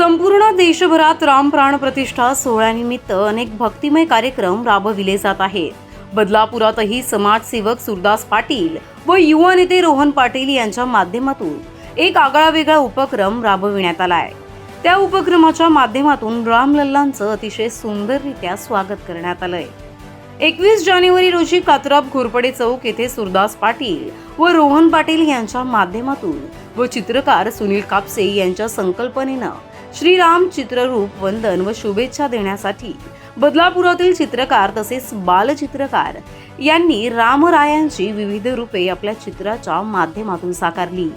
संपूर्ण देशभरात रामप्राण प्रतिष्ठा सोहळ्यानिमित्त अनेक भक्तिमय कार्यक्रम राबविले जात आहेत. बदलापुरातही समाजसेवक सुरदास पाटील व युवा नेते रोहन पाटील यांच्या माध्यमातून एक आगळावेगळा उपक्रम राबविण्यात आलाय. त्या उपक्रमाच्या माध्यमातून रामलल्लांचं अतिशय सुंदररित्या स्वागत करण्यात आलंय. एकवीस जानेवारी रोजी कात्राप घोरपडे चौक येथे सुरदास पाटील व रोहन पाटील यांच्या माध्यमातून व चित्रकार सुनील कापसे यांच्या संकल्पनेनं श्रीराम चित्ररूप वंदन व शुभेच्छा देण्यासाठी बदलापुरातील चित्रकार तसेच बालचित्रकार यांनी रामरायांची विविध रूपे आपल्या चित्राच्या माध्यमातून साकारली.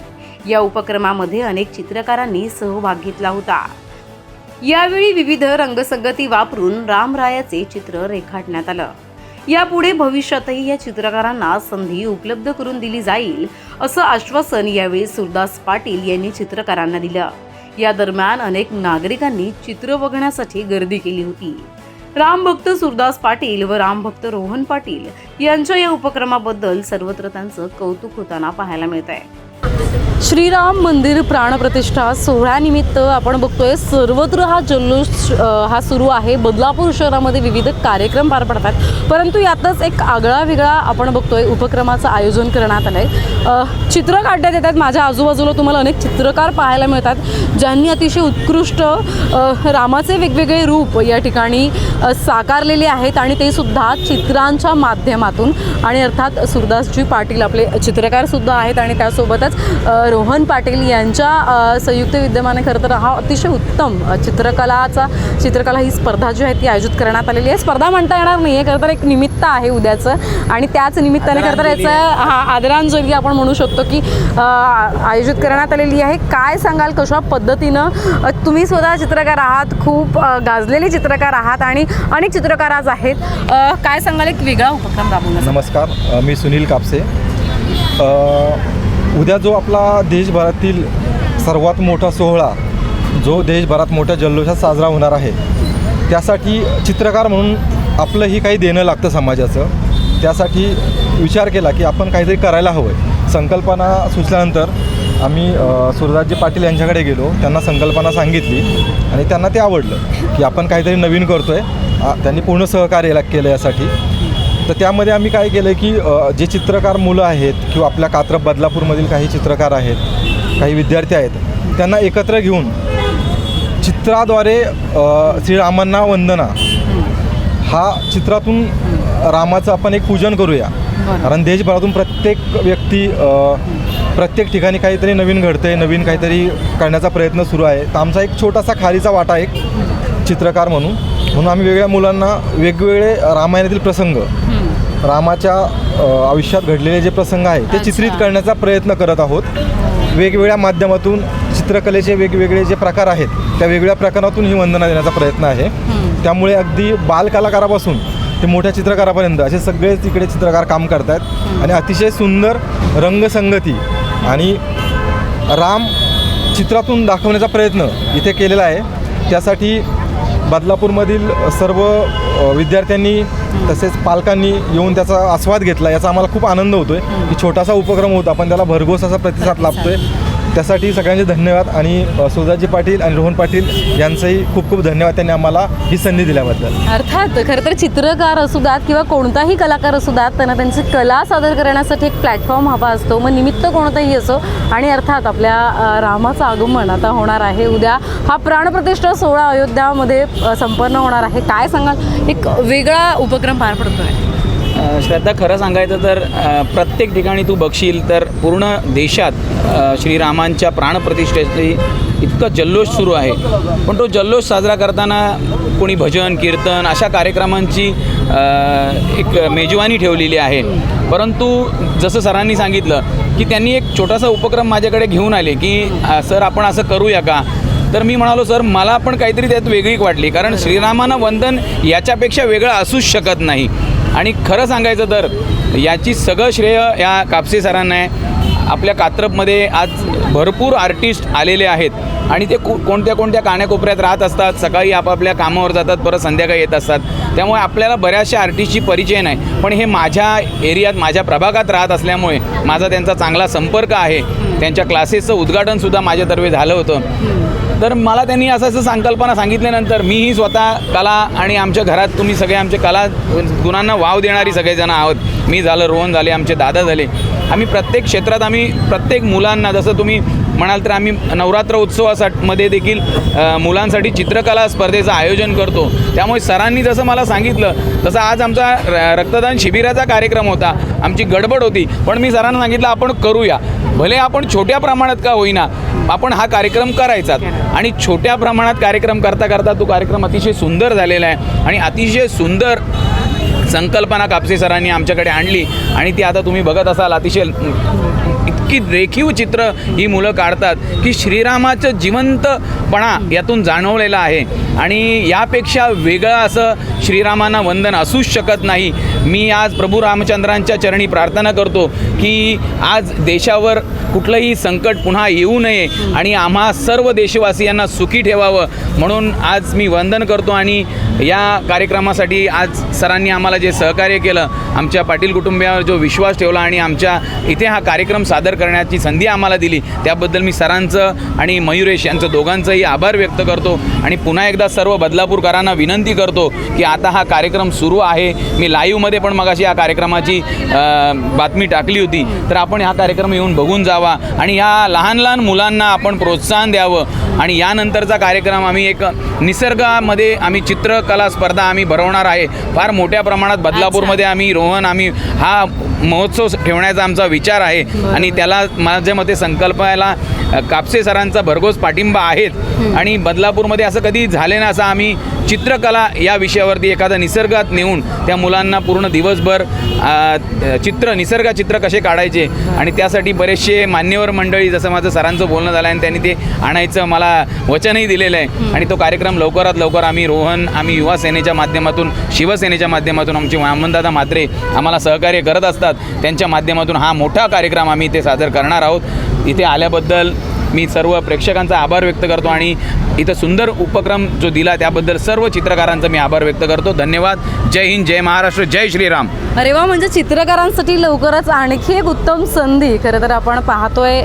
या उपक्रमामध्ये अनेक चित्रकारांनी सहभाग घेतला होता. यावेळी विविध रंगसंगती वापरून रामरायाचे चित्र रेखाटण्यात आलं. यापुढे भविष्यातही या चित्रकारांना संधी उपलब्ध करून दिली जाईल असं आश्वासन यावेळी सुरदास पाटील यांनी चित्रकारांना दिलं. या दरम्यान अनेक नागरिकांनी चित्र बघण्यासाठी गर्दी केली होती. रामभक्त सुरदास पाटील व रामभक्त रोहन पाटील यांच्या या उपक्रमाबद्दल सर्वत्र त्यांचं कौतुक होताना पाहायला मिळत आहे श्रीराम मंदिर प्राणप्रतिष्ठा सोहळ्यानिमित्त आपण बघतोय सर्वत्र हा जल्लोष हा सुरू आहे. बदलापूर शहरामध्ये विविध कार्यक्रम पार पडतात. परंतु यातच एक आगळा वेगळा आपण बघतोय उपक्रमाचं आयोजन करण्यात आलं आहे चित्र काढण्यात येतात. माझ्या आजूबाजूला तुम्हाला अनेक चित्रकार पाहायला मिळतात ज्यांनी अतिशय उत्कृष्ट रामाचे वेगवेगळे रूप या ठिकाणी साकारलेले आहेत आणि ते सुद्धा चित्रांच्या माध्यमातून. आणि अर्थात सुरदासजी पाटील आपले चित्रकारसुद्धा आहेत आणि त्यासोबतच रोहन पाटील यांच्या संयुक्त विद्यमाने खरं तर हा अतिशय उत्तम चित्रकलाचा चित्रकला ही स्पर्धा जी आहे ती आयोजित करण्यात आलेली आहे. स्पर्धा म्हणता येणार नाही आहे खरं तर एक निमित्त आहे उद्याचं. आणि त्याच निमित्ताने खरं तर याचं हा आदरांजली आपण म्हणू शकतो की आयोजित करण्यात आलेली आहे. काय सांगाल कशा पद्धतीनं तुम्ही स्वतः चित्रकार आहात खूप गाजलेले चित्रकार आहात आणि अनेक चित्रकार आज आहेत. काय सांगाल एक वेगळा उपक्रम राबवण्याचा नमस्कार मी सुनील कापसे. उद्या जो आपला देशभरातील सर्वात मोठा सोहळा जो देशभरात मोठ्या जल्लोषात साजरा होणार आहे त्यासाठी चित्रकार म्हणून आपलंही काही देणं लागतं समाजाचं. त्यासाठी विचार केला की आपण काहीतरी करायला हवं आहे संकल्पना सुचल्यानंतर आम्ही अ, पाटील यांच्याकडे गेलो. त्यांना संकल्पना सांगितली आणि त्यांना ते आवडलं की आपण काहीतरी नवीन करतो आहे त्यांनी पूर्ण सहकार्य केलं यासाठी. तर त्यामध्ये आम्ही काय केलं की जे चित्रकार मुलं आहेत किंवा आपल्या कात्रप बदलापूरमधील काही चित्रकार आहेत काही विद्यार्थी आहेत त्यांना एकत्र घेऊन चित्राद्वारे श्रीरामांना वंदना. हा चित्रातून रामाचं आपण एक पूजन करूया. कारण देशभरातून प्रत्येक व्यक्ती प्रत्येक ठिकाणी काहीतरी नवीन घडतंय नवीन काहीतरी करण्याचा प्रयत्न सुरू आहे. तर आमचा एक छोटासा खारीचा वाटा एक चित्रकार म्हणून. म्हणून आम्ही वेगळ्या मुलांना वेगवेगळे रामायणातील प्रसंग रामाच्या अ, आयुष्यात घडलेले जे प्रसंग आहे ते चित्रित. करण्याचा प्रयत्न करत आहोत. वेगवेगळ्या माध्यमातून चित्रकलेचे वेगवेगळे जे प्रकार आहेत त्या वेगवेगळ्या प्रकारातून ही वंदना देण्याचा प्रयत्न आहे. त्यामुळे अगदी बालकलाकारापासून ते मोठ्या चित्रकारापर्यंत असे सगळेच इकडे चित्रकार काम करत आहेत आणि अतिशय सुंदर रंगसंगती आणि राम चित्रातून दाखवण्याचा प्रयत्न इथे केलेला आहे. त्यासाठी बदलापूरमधील सर्व विद्यार्थ्यांनी तसेच पालकांनी येऊन त्याचा आस्वाद घेतला याचा आम्हाला खूप आनंद होतो आहे की छोटासा उपक्रम होता पण त्याला भरघोस असा प्रतिसाद लाभतो आहे त्यासाठी सगळ्यांचे धन्यवाद आणि सुजाजी पाटील आणि रोहन पाटील यांचंही खूप खूप धन्यवाद त्यांनी आम्हाला ही संधी दिल्याबद्दल. अर्थात खरं तर चित्रकार असू द्यात किंवा कोणताही कलाकार असू द्यात त्यांना त्यांची कला सादर करण्यासाठी एक प्लॅटफॉर्म हवा असतो. मग निमित्त कोणतंही असो आणि अर्थात आपल्या रामाचं आगमन आता होणार आहे. उद्या हा प्राणप्रतिष्ठा सोहळा अयोध्यामध्ये संपन्न होणार आहे. काय सांगाल? एक वेगळा उपक्रम पार पडतो आहे श्रद्धा खरं सांगायचं तर प्रत्येक ठिकाणी तू बघशील तर पूर्ण देशात श्रीरामांच्या प्राणप्रतिष्ठेची इतकं जल्लोष सुरू आहे. पण तो जल्लोष साजरा करताना कोणी भजन कीर्तन अशा कार्यक्रमांची एक मेजवानी ठेवलेली आहे. परंतु जसं सरांनी सांगितलं की त्यांनी एक छोटासा उपक्रम माझ्याकडे घेऊन आले की सर आपण असं करूया का? तर मी म्हणालो सर मला पण काहीतरी त्यात वेगळी वाटली कारण श्रीरामानं वंदन याच्यापेक्षा वेगळं असूच शकत नाही. आणि खरं सांगायचं तर याची सगळं श्रेय या कापसे सरांना आहे. आपल्या कात्रपमध्ये आज भरपूर आर्टिस्ट आलेले आहेत आणि ते को कोणत्या कोणत्या काण्याकोपऱ्यात राहत असतात सकाळी आपापल्या कामावर जातात परत संध्याकाळी येत असतात. त्यामुळे आपल्याला बऱ्याचशा आर्टिस्टची परिचय नाही. पण हे माझ्या एरियात माझ्या प्रभागात राहत असल्यामुळे माझा त्यांचा चांगला संपर्क आहे. त्यांच्या क्लासेसचं उद्घाटनसुद्धा माझ्यातर्फे झालं होतं. तर मला त्यांनी असं असं संकल्पना सांगितल्यानंतर मीही स्वतः कला आणि आमच्या घरात तुम्ही सगळे आमच्या कला गुणांना वाव देणारी सगळेजण आहोत. मी झालं रोहन झाले आमचे दादा झाले. आम्ही प्रत्येक क्षेत्रात आम्ही प्रत्येक मुलांना जसं तुम्ही म्हणाल तर आम्ही नवरात्र उत्सवासाठमध्ये देखील मुलांसाठी चित्रकला स्पर्धेचं आयोजन करतो. त्यामुळे सरांनी जसं मला सांगितलं तसं आज आमचा र- रक्तदान शिबिराचा कार्यक्रम होता. आमची गडबड होती. पण मी सरांना सांगितलं आपण करूया. भले आपण छोट्या प्रमाणात का होईना आपण हा कार्यक्रम करायचा. आणि छोट्या प्रमाणात कार्यक्रम करता करता तो कार्यक्रम अतिशय सुंदर झालेला आहे. आणि अतिशय सुंदर संकल्पना कापसे सरांनी आमच्याकडे आणली आणि ती आता तुम्ही बघत असाल अतिशय इतकी रेखीव चित्र ही मुलं काढतात की श्रीरामाचं जिवंतपणा यातून जाणवलेला आहे. आणि यापेक्षा वेगळं असं श्रीरामांना वंदन असूच शकत नाही. मी आज प्रभू रामचंद्रांच्या चरणी प्रार्थना करतो की आज देशावर कुठलंही संकट पुन्हा येऊ नये आणि आम्हा सर्व देशवासियांना सुखी ठेवावं. म्हणून आज मी वंदन करतो आणि या कार्यक्रमासाठी आज सरांनी आम्हाला जे सहकार्य केलं आमच्या पाटील कुटुंबियावर जो विश्वास ठेवला आणि आमच्या इथे हा कार्यक्रम सादर करण्याची संधी आम्हाला दिली. त्याबद्दल मी सरांचं आणि मयुरेश यांचं दोघांचंही आभार व्यक्त करतो. आणि पुन्हा एकदा सर्व बदलापूरकरांना विनंती करतो की आता हा कार्यक्रम सुरू आहे. मी लाईव्हमध्ये पण मगाशी या कार्यक्रमाची बातमी टाकली होती. तर आपण हा कार्यक्रम येऊन बघून जावा आणि या लहान लहान मुलांना आपण प्रोत्साहन द्यावं. आणि यानंतरचा कार्यक्रम आम्ही एक निसर्गामध्ये आम्ही चित्रकला स्पर्धा आम्ही भरवणार आहे. फार मोठ्या प्रमाणात बदलापूरमध्ये आम्ही रोहन आम्ही हा महोत्सव ठेवण्याचा आमचा विचार आहे आणि त्याला माझ्या मते संकल्पाला कापसे सरांचा भरघोस पाठिंबा आहेत. आणि बदलापूरमध्ये असं कधी झाले ना असं आम्ही चित्रकला या विषयावरती एखादा निसर्गात नेऊन त्या मुलांना पूर्ण दिवसभर चित्र निसर्ग चित्र कसे काढायचे? आणि त्यासाठी बरेचसे मान्यवर मंडळी जसं माझं सरांचं बोलणं झालं आणि त्यांनी ते आणायचं मला वचनही दिलेलं आहे. आणि तो कार्यक्रम लवकरात लवकर आम्ही रोहन आम्ही युवा सेनेच्या माध्यमातून शिवसेनेच्या माध्यमातून आमचे वामनदादा म्हात्रे आम्हाला सहकार्य करत असतात. त्यांच्या माध्यमातून हा मोठा कार्यक्रम आम्ही इथे सादर करणार आहोत. इथे आल्याबद्दल मी सर्व प्रेक्षकांचा आभार व्यक्त करतो आणि इथं सुंदर उपक्रम जो दिला त्याबद्दल सर्व चित्रकारांचा मी आभार व्यक्त करतो. धन्यवाद. जय हिंद जय महाराष्ट्र जय श्रीराम. अरे वा म्हणजे चित्रकारांसाठी लवकरच आणखी एक उत्तम संधी. खरं तर आपण पाहतोय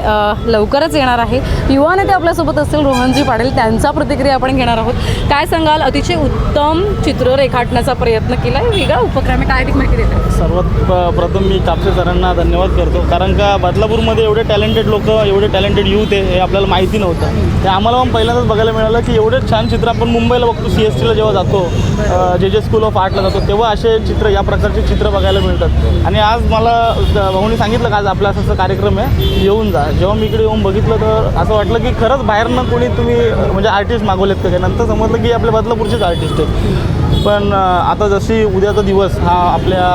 लवकरच येणार आहे. युवा नेते आपल्यासोबत असतील रोहनजी पाटील त्यांचा प्रतिक्रिया आपण घेणार आहोत. काय सांगाल? अतिशय उत्तम चित्र रेखाटण्याचा प्रयत्न केला वेगळा उपक्रम आहे. काय अधिक माहिती देते सर्वात प्रथम मी कापसे सरांना धन्यवाद करतो. कारण का बदलापूरमध्ये एवढे टॅलेंटेड लोक एवढे टॅलेंटेड यूथ आहे हे आपल्याला माहिती नव्हतं. ते आम्हाला पण पहिल्यांदाच बघायला मिळालं की एवढे छान चित्र आपण मुंबईला बघतो सी एस टीला जेव्हा जातो जे जे स्कूल ऑफ आर्टला जातो तेव्हा असे चित्र या प्रकारचे चित्र बघायला मिळतात. आणि आज मला भाऊनी सांगितलं का आज आपला असा कार्यक्रम आहे येऊन जा. जेव्हा मी इकडे येऊन बघितलं तर असं वाटलं की खरंच बाहेरनं कोणी तुम्ही म्हणजे आर्टिस्ट मागवलेत का नंतर समजलं की आपल्या बदलापूरचेच आर्टिस्ट आहेत. पण आता जशी उद्याचा दिवस हा आपल्या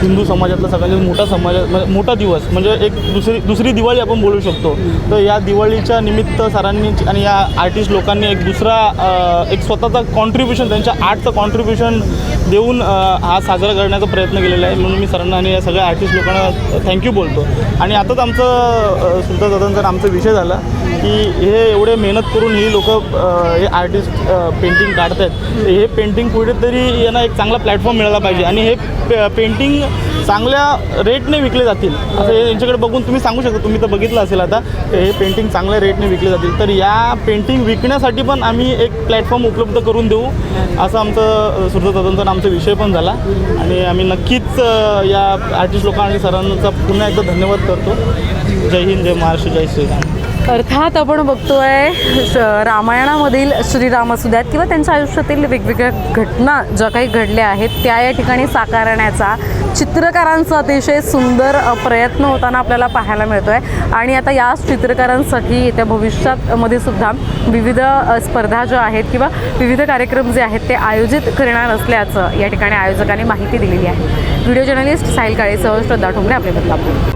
हिंदू समाजातला सगळ्यात मोठा समाज मोठा दिवस म्हणजे एक दुसरी दुसरी दिवाळी आपण बोलू शकतो. तर या दिवाळीच्या निमित्त सरांनी आणि या आर्टिस्ट लोकांनी एक दुसरा एक स्वतःचा कॉन्ट्रीब्युशन त्यांच्या आर्टचं कॉन्ट्रीब्युशन देऊन हा साजरा करण्याचा प्रयत्न केलेला आहे. म्हणून मी सरांना आणि या सगळ्या आर्टिस्ट लोकांना थँक्यू बोलतो. आणि आताच आमचं सुद्धा दादांचा आमचा विषय झाला की हे एवढे मेहनत करून ही लोक हे आर्टिस्ट पेंटिंग काढत आहेत हे पेंटिंग कुठेतरी यांना एक चांगला प्लॅटफॉर्म मिळाला पाहिजे. आणि हे पेंटिंग चांगल्या रेटने विकले जातील. असं हे यांच्याकडे बघून तुम्ही सांगू शकता. तुम्ही तर बघितलं असेल आता हे पेंटिंग चांगल्या रेटने विकले जातील. तर या पेंटिंग विकण्यासाठी पण आम्ही एक प्लॅटफॉर्म उपलब्ध करून देऊ. असं आमचं सुरदादांचा आमचा विषय पण झाला. आणि आम्ही नक्कीच या आर्टिस्ट लोकांना आणि सरांचा पुन्हा एकदा धन्यवाद करतो. जय हिंद जय महाराष्ट्र जय श्रीराम. अर्थात आपण बघतोय श- रामायणामधील श्रीराम असू द्यात किंवा त्यांच्या आयुष्यातील वेगवेगळ्या घटना ज्या काही घडल्या आहेत त्या या ठिकाणी साकारण्याचा चित्रकारांचा अतिशय सुंदर प्रयत्न होताना आपल्याला पाहायला मिळतो आहे आणि आता याच चित्रकारांसाठी येत्या भविष्यातमध्ये सुद्धा विविध स्पर्धा ज्या आहेत किंवा विविध कार्यक्रम जे आहेत ते आयोजित करणार असल्याचं या ठिकाणी आयोजकांनी माहिती दिलेली आहे. व्हिडिओ जर्नलिस्ट साहिल काळेसह श्रद्धा ठोंबरे आपले बदलापूर